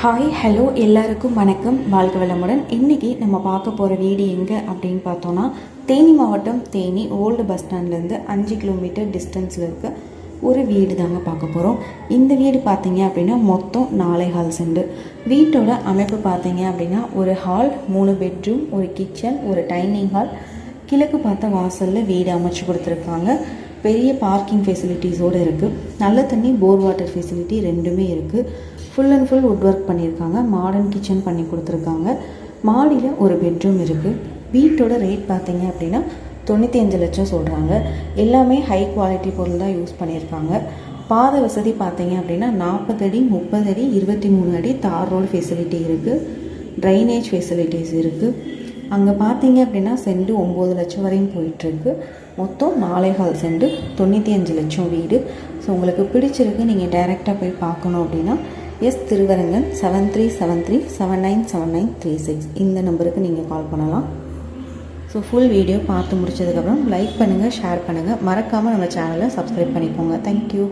Hi hello எல்லாருக்கும் வணக்கம். வாழ்க வளமுடன். இன்றைக்கி நம்ம பார்க்க போகிற வீடு எங்கே அப்படின்னு பார்த்தோன்னா தேனி மாவட்டம் தேனி ஓல்டு பஸ் ஸ்டாண்ட்லேருந்து அஞ்சு கிலோமீட்டர் டிஸ்டன்ஸில் இருக்க ஒரு வீடு தாங்க பார்க்க போகிறோம் இந்த வீடு பார்த்தீங்க அப்படின்னா மொத்தம் நாலே ஹால் செண்டு வீட்டோட அமைப்பு பார்த்தீங்க அப்படின்னா ஒரு ஹால் மூணு பெட்ரூம் ஒரு கிச்சன் ஒரு டைனிங் ஹால் கிழக்கு பார்த்த வாசலில் வீடு அமைச்சு கொடுத்துருக்காங்க. பெரிய பார்க்கிங் ஃபெசிலிட்டிஸோடு இருக்குது நல்ல தண்ணி போர் வாட்டர் ஃபெசிலிட்டி ரெண்டுமே இருக்குது full and full wood work பண்ணியிருக்காங்க. மாடர்ன் கிச்சன் பண்ணி கொடுத்துருக்காங்க. மாடியில் ஒரு பெட்ரூம் இருக்குது வீட்டோட ரேட் பார்த்தீங்க அப்படின்னா தொண்ணூற்றி அஞ்சு லட்சம் சொல்கிறாங்க எல்லாமே ஹை குவாலிட்டி பொருள் தான் யூஸ் பண்ணியிருக்காங்க. பாத வசதி பார்த்தீங்க அப்படின்னா நாற்பது அடி முப்பது அடி இருபத்தி மூணு அடி தார் ரோடு ஃபெசிலிட்டி இருக்குது ட்ரைனேஜ் ஃபெசிலிட்டிஸ் இருக்குது அங்கே பார்த்தீங்க அப்படின்னா செண்டு ஒம்பது லட்சம் வரையும் போயிட்டுருக்கு மொத்தம் நாலே ஹால் செண்டு தொண்ணூற்றி அஞ்சு லட்சம் வீடு. ஸோ உங்களுக்கு பிடிச்சிருக்கு நீங்கள் டைரெக்டாக போய் பார்க்கணும் அப்படின்னா S Thiruvarangan seven three seven three seven nine seven nine three six இந்த நம்பருக்கு நீங்கள் கால் பண்ணலாம். ஸோ ஃபுல் வீடியோ பார்த்து முடிச்சதுக்கப்புறம் லைக் பண்ணுங்கள் ஷேர் பண்ணுங்கள் மறக்காமல் நம்ம சேனலை சப்ஸ்கிரைப் பண்ணிக்கோங்க. தேங்க்யூ